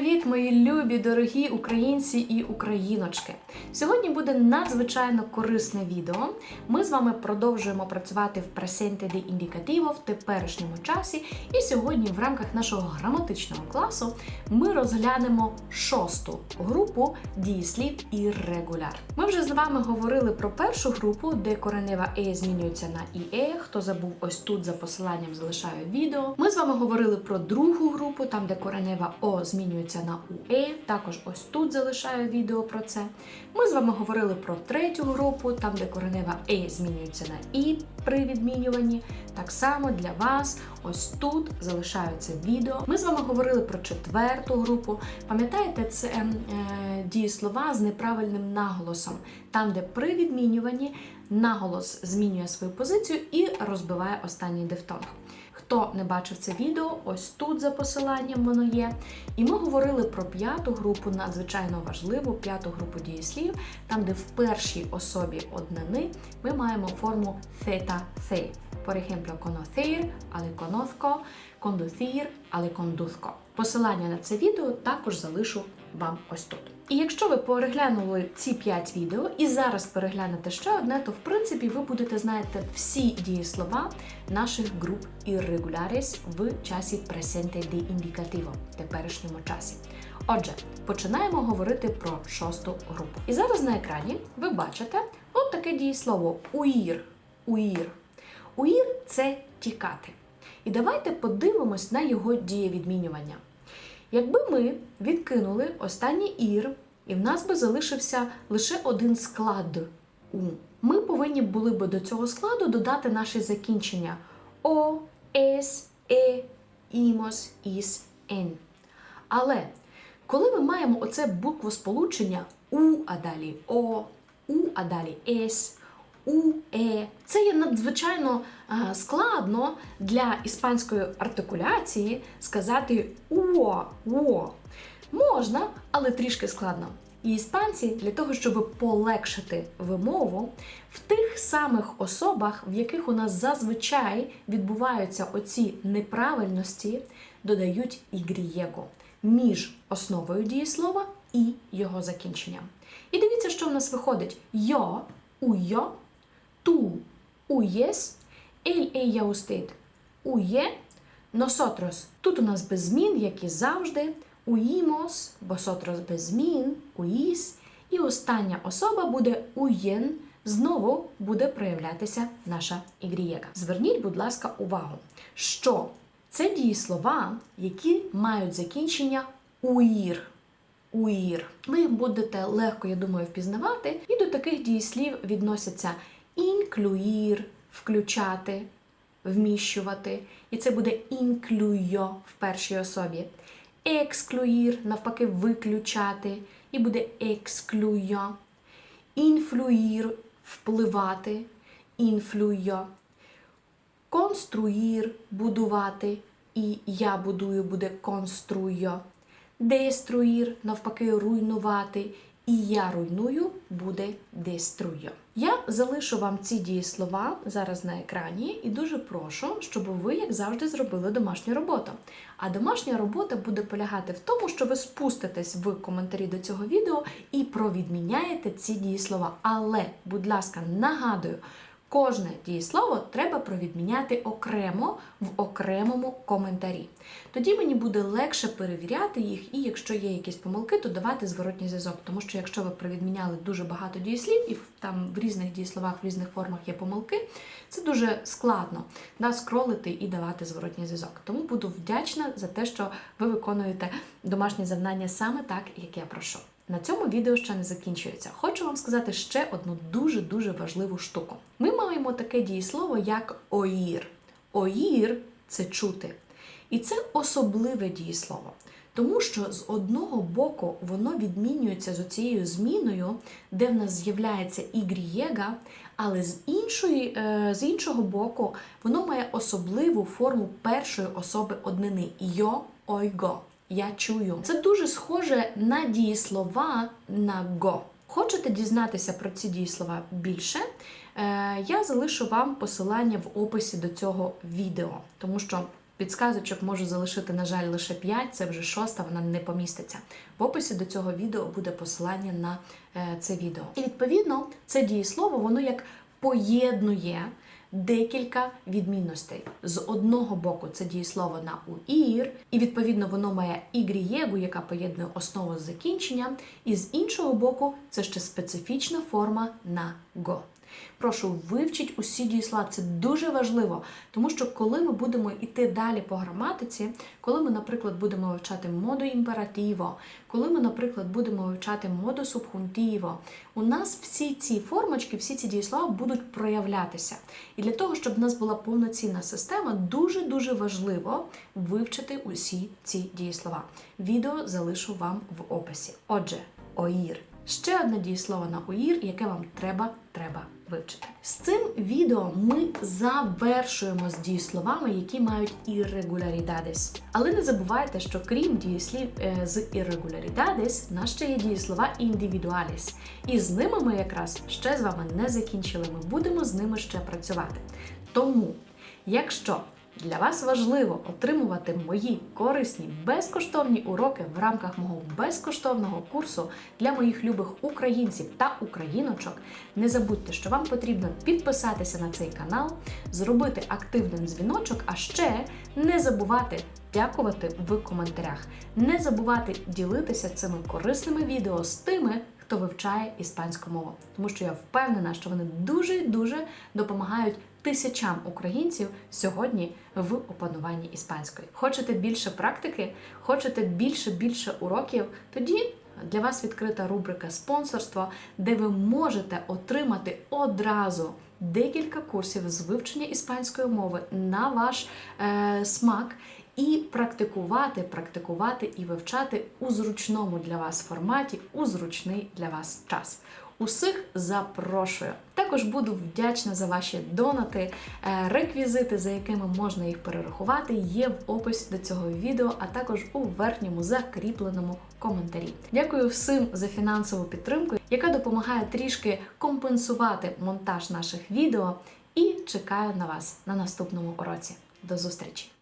привіт, мої любі, дорогі українці і україночки! Сьогодні буде надзвичайно корисне відео. Ми з вами продовжуємо працювати в presente di indicativo в теперішньому часі. І сьогодні, в рамках нашого граматичного класу, ми розглянемо шосту групу дієслів irregular. Ми вже з вами говорили про першу групу, де коренева е змінюється на іе. Хто забув ось тут за посиланням залишаю відео. Ми з вами говорили про другу групу, там де коренева о змінюється на уе. Також ось тут залишаю відео про це. Ми з вами говорили про третю групу, там де коренева е змінюється на і при відмінюванні. Так само для вас ось тут залишаю це відео. Ми з вами говорили про четверту групу. Пам'ятаєте, це е, дієслова з неправильним наголосом, там, де при відмінюванні наголос змінює свою позицію і розбиває останній дифтонг. Хто не бачив це відео, ось тут за посиланням воно є. І ми говорили про п'яту групу, надзвичайно важливу п'яту групу дієслів, там, де в першій особі однини ми маємо форму theta the. Por ejemplo, conocer, але conozco, conducir, але conduzco. Посилання на це відео також залишу вам ось тут. І якщо ви переглянули ці 5 відео і зараз переглянете ще одне, то в принципі ви будете знаєте всі дієслова наших груп irregulares в часі presente di indicativo, теперішньому часі. Отже, починаємо говорити про шосту групу. І зараз на екрані ви бачите от таке дієслово уїр. Уїр. Уїр це тікати. І давайте подивимось на його дієвідмінювання. Якби ми відкинули останній ір, і в нас би залишився лише один склад у, ми повинні були би до цього складу додати наші закінчення о, ес, е, імос, іс, ен. Але коли ми маємо оце буквосполучення у, а далі о, у, а далі ес, у, е, це є надзвичайно складно для іспанської артикуляції сказати уо, уо. Можна, але трішки складно. І іспанці для того, щоб полегшити вимову, в тих самих особах, в яких у нас зазвичай відбуваються оці неправильності, додають ігрієго між основою дієслова і його закінченням. І дивіться, що в нас виходить: йо, уйо, ту, уєс, ель, ella, usted, ує, nosotros. Тут у нас без змін, як і завжди. Уїмос, vosotros без змін, уїс. І остання особа буде уєн. Знову буде проявлятися наша ігрієка. Зверніть, будь ласка, увагу, що це дієслова, які мають закінчення уїр. Уїр. Ви будете легко, я думаю, впізнавати, і до таких дієслів відносяться інклюїр, включати, вміщувати. І це буде інклюйо в першій особі. Ексклюїр, навпаки, виключати, і буде ексклюйо. Інфлюїр впливати, інфлюйо. Конструїр будувати, і я будую буде конструйо. Деструїр, навпаки, руйнувати, і я руйную буде деструйо. Я залишу вам ці дієслова зараз на екрані і дуже прошу, щоб ви, як завжди, зробили домашню роботу. А домашня робота буде полягати в тому, що ви спуститесь в коментарі до цього відео і провідміняєте ці дієслова. Але, будь ласка, нагадую. Кожне дієслово треба провідміняти окремо в окремому коментарі. Тоді мені буде легше перевіряти їх, і якщо є якісь помилки, то давати зворотній зв'язок. Тому що якщо ви провідміняли дуже багато дієслів, і там в різних дієсловах, в різних формах є помилки, це дуже складно да, скролити і давати зворотній зв'язок. Тому буду вдячна за те, що ви виконуєте домашнє завдання саме так, як я прошу. На цьому відео ще не закінчується. Хочу вам сказати ще одну дуже-дуже важливу штуку. Ми маємо таке дієслово, як оїр. Оїр це чути. І це особливе дієслово. Тому що з одного боку воно відмінюється з оцією зміною, де в нас з'являється ігрієга, але з іншої, е, з іншого боку, воно має особливу форму першої особи однини йо ойго. Я чую. Це дуже схоже на дієслова на го. Хочете дізнатися про ці дієслова більше? Е, я залишу вам посилання в описі до цього відео, тому що Підсказочок можу залишити, на жаль, лише 5, це вже шоста, вона не поміститься. В описі до цього відео буде посилання на е, це відео. І відповідно, це дієслово, воно як поєднує декілька відмінностей. З одного боку, це дієслово на уір, і відповідно воно має ігрієгу, яка поєднує основу з закінченням, і з іншого боку, це ще специфічна форма на го. Прошу вивчіть усі дієслова. Це дуже важливо, тому що коли ми будемо йти далі по граматиці, коли ми, наприклад, будемо вивчати моду імперативо, коли ми, наприклад, будемо вивчати моду субхунтіво, у нас всі ці формочки, всі ці дієслова будуть проявлятися. І для того, щоб в нас була повноцінна система, дуже дуже важливо вивчити усі ці дієслова. Відео залишу вам в описі. Отже, оїр. Ще одне дієслово на уїр, яке вам треба треба вивчити. З цим відео ми завершуємо з дієсловами, які мають іррегулярідадес. Але не забувайте, що крім дієслів е, з іррегулярідадес, в нас ще є дієслова індивідуаліс. І з ними ми якраз ще з вами не закінчили. Ми будемо з ними ще працювати. Тому, якщо для вас важливо отримувати мої корисні безкоштовні уроки в рамках мого безкоштовного курсу для моїх любих українців та україночок. Не забудьте, що вам потрібно підписатися на цей канал, зробити активним дзвіночок, а ще не забувати дякувати в коментарях. Не забувати ділитися цими корисними відео з тими. Хто вивчає іспанську мову, тому що я впевнена, що вони дуже дуже допомагають тисячам українців сьогодні в опануванні іспанської. Хочете більше практики, хочете більше більше уроків? Тоді для вас відкрита рубрика спонсорство, де ви можете отримати одразу. Декілька курсів з вивчення іспанської мови на ваш е, смак і практикувати, практикувати і вивчати у зручному для вас форматі, у зручний для вас час. Усіх запрошую. Також буду вдячна за ваші донати. Е, Реквізити, за якими можна їх перерахувати, є в описі до цього відео, а також у верхньому закріпленому коментарі. Дякую всім за фінансову підтримку, яка допомагає трішки компенсувати монтаж наших відео. І чекаю на вас на наступному уроці. До зустрічі!